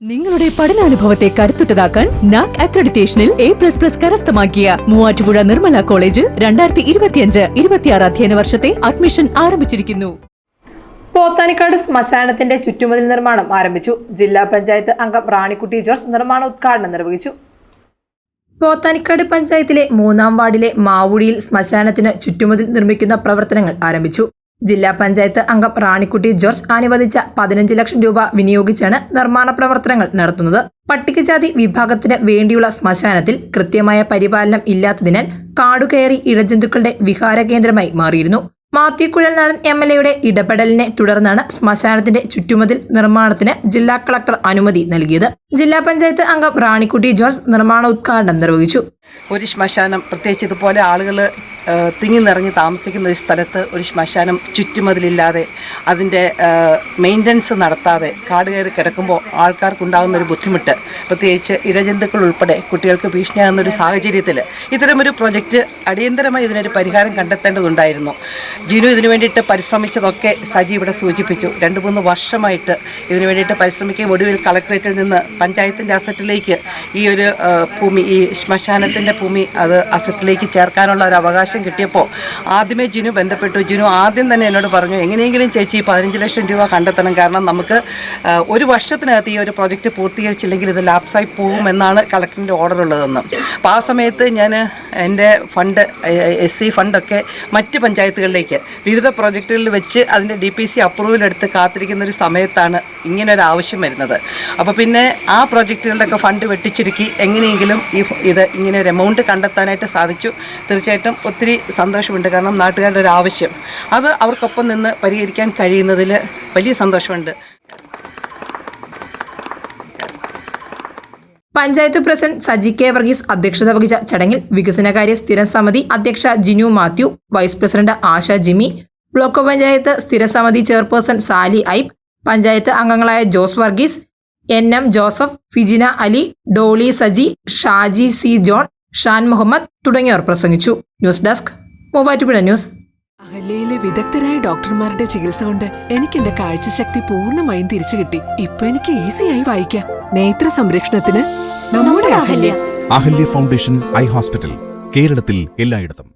നിങ്ങളുടെ പഠനാനുഭവത്തെ കരുത്തുറ്റതാക്കാൻ നാക് അക്രഡിറ്റേഷനിൽ എ പ്ലസ് പ്ലസ് കരസ്ഥമാക്കിയ മൂവാറ്റുപുഴ നിർമ്മല കോളേജിൽ രണ്ടായിരത്തി ഇരുപത്തിയഞ്ച് ഇരുപത്തിയാറ് അധ്യയന വർഷത്തെ അഡ്മിഷൻ ആരംഭിച്ചിരിക്കുന്നു. പോത്താനിക്കാട് ശ്മശാനത്തിന്റെ ചുറ്റുമതിൽ നിർമ്മാണം ആരംഭിച്ചു. ജില്ലാ പഞ്ചായത്ത് അംഗം റാണിക്കുട്ടി ജോർജ് നിർമ്മാണ ഉദ്ഘാടനം നിർവഹിച്ചു. പോത്താനിക്കാട് പഞ്ചായത്തിലെ മൂന്നാം വാർഡിലെ മാവുടിയിൽ ശ്മശാനത്തിന് ചുറ്റുമതിൽ നിർമ്മിക്കുന്ന പ്രവർത്തനങ്ങൾ ആരംഭിച്ചു. ജില്ലാ പഞ്ചായത്ത് അംഗം റാണിക്കുട്ടി ജോർജ് അനുവദിച്ച പതിനഞ്ച് ലക്ഷം രൂപ വിനിയോഗിച്ചാണ് നിർമ്മാണ പ്രവർത്തനങ്ങൾ നടത്തുന്നത്. പട്ടികജാതി വിഭാഗത്തിന് വേണ്ടിയുള്ള ശ്മശാനത്തിൽ കൃത്യമായ പരിപാലനം ഇല്ലാത്തതിനാൽ കാടുകയറി ഇഴജന്തുക്കളുടെ വിഹാര കേന്ദ്രമായി മാറിയിരുന്നു. മാത്യു കുഴൽനാടൻ എം എൽ എയുടെ ഇടപെടലിനെ തുടർന്നാണ് ശ്മശാനത്തിന്റെ ചുറ്റുമതിൽ നിർമ്മാണത്തിന് ജില്ലാ കളക്ടർ അനുമതി നൽകിയത്. ജില്ലാ പഞ്ചായത്ത് അംഗം റാണിക്കുട്ടി ജോർജ് നിർമ്മാണ ഉദ്ഘാടനം നിർവഹിച്ചു. ഒരു ശ്മശാനം പ്രത്യേകിച്ച് ഇതുപോലെ ആളുകൾ തിങ്ങി നിറഞ്ഞ് താമസിക്കുന്ന ഒരു സ്ഥലത്ത് ഒരു ശ്മശാനം ചുറ്റുമതിലില്ലാതെ അതിന്റെ മെയിന്റനൻസ് നടത്താതെ കാട് കയറി കിടക്കുമ്പോൾ ആൾക്കാർക്കുണ്ടാകുന്ന ഒരു ബുദ്ധിമുട്ട് പ്രത്യേകിച്ച് ഇഴജന്തുക്കൾ ഉൾപ്പെടെ കുട്ടികൾക്ക് ഭീഷണിയാകുന്ന ഒരു സാഹചര്യത്തിൽ ഇത്തരമൊരു പ്രൊജക്റ്റ് അടിയന്തരമായി ഇതിനൊരു പരിഹാരം കണ്ടെത്തേണ്ടതുണ്ടായിരുന്നു. ജിനു ഇതിനു വേണ്ടിയിട്ട് പരിശ്രമിച്ചതൊക്കെ സജി ഇവിടെ സൂചിപ്പിച്ചു. രണ്ട് മൂന്ന് വർഷമായിട്ട് ഇതിനു വേണ്ടിയിട്ട് പരിശ്രമിക്കുകയും ഒടുവിൽ കളക്ട്രേറ്റിൽ നിന്ന് പഞ്ചായത്തിന്റെ അസറ്റിലേക്ക് ഈ ഒരു ഭൂമി ഈ ശ്മശാനത്തിന്റെ ഭൂമി അത് അസറ്റിലേക്ക് ചേർക്കാനുള്ള ഒരു അവകാശം കിട്ടിയപ്പോൾ ആദ്യമേ ജിനു ബന്ധപ്പെട്ടു. ജിനു ആദ്യം തന്നെ എന്നോട് പറഞ്ഞു എങ്ങനെയെങ്കിലും ചേച്ചി പതിനഞ്ച് ലക്ഷം രൂപ കണ്ടെത്തണം. കാരണം നമുക്ക് ഒരു വർഷത്തിനകത്ത് ഈ ഒരു പ്രോജക്റ്റ് പൂർത്തീകരിച്ചില്ലെങ്കിൽ ഇത് ലാപ്സായി പോകുമെന്നാണ് കളക്ടറിന്റെ ഓർഡർ ഉള്ളതെന്ന്. അപ്പോൾ ആ സമയത്ത് ഞാൻ എന്റെ ഫണ്ട് എസ് സി ഫണ്ടൊക്കെ മറ്റ് പഞ്ചായത്തുകളിലേക്ക് വിവിധ പ്രോജക്റ്റുകളിൽ വെച്ച് അതിന്റെ ഡി പി സി അപ്രൂവൽ എടുത്ത് കാത്തിരിക്കുന്ന ഒരു സമയത്താണ് ഇങ്ങനെ ഒരു ആവശ്യം വരുന്നത്. അപ്പോൾ പിന്നെ ആ പ്രോജക്റ്റുകളുടെയൊക്കെ ഫണ്ട് വെട്ടിച്ചുരുക്കി എങ്ങനെയെങ്കിലും ഈ ഇത് ഇങ്ങനെ ഒരു എമൗണ്ട് കണ്ടെത്താനായിട്ട് സാധിച്ചു. തീർച്ചയായിട്ടും ഒത്തിരി സന്തോഷമുണ്ട്. കാരണം നാട്ടുകാരുടെ ഒരു ആവശ്യം. അത് അവർക്കൊപ്പം നിന്ന് പരിഹരിക്കാൻ കഴിയുന്നതിൽ വലിയ സന്തോഷമുണ്ട്. പഞ്ചായത്ത് പ്രസിഡന്റ് സജി കെ വർഗീസ് അധ്യക്ഷത വഹിച്ച ചടങ്ങിൽ വികസനകാര്യ സ്ഥിരം സമിതി അധ്യക്ഷ Jinu Mathew vice president Asha Jimi block panchayat സ്ഥിരസമിതി chairperson Sally ഐബ് പഞ്ചായത്ത് അംഗങ്ങളായ Jose Varghese N M Joseph Fijina Ali Dolly Saji Shaji C John Shan Muhammad തുടങ്ങിയവർ പ്രസംഗിച്ചു. News desk Muvattupuzha news. അഹല്യയിലെ വിദഗ്ധരായ ഡോക്ടർമാരുടെ ചികിത്സ കൊണ്ട് എനിക്ക് എന്റെ കാഴ്ചശക്തി പൂർണമായും തിരിച്ചു കിട്ടി. ഇപ്പൊ എനിക്ക് ഈസിയായി വായിക്കാം. നേത്ര സംരക്ഷണത്തിന് നമ്മുടെ Ahalya. Ahalya foundation eye hospital കേരളത്തിൽ എല്ലായിടത്തും.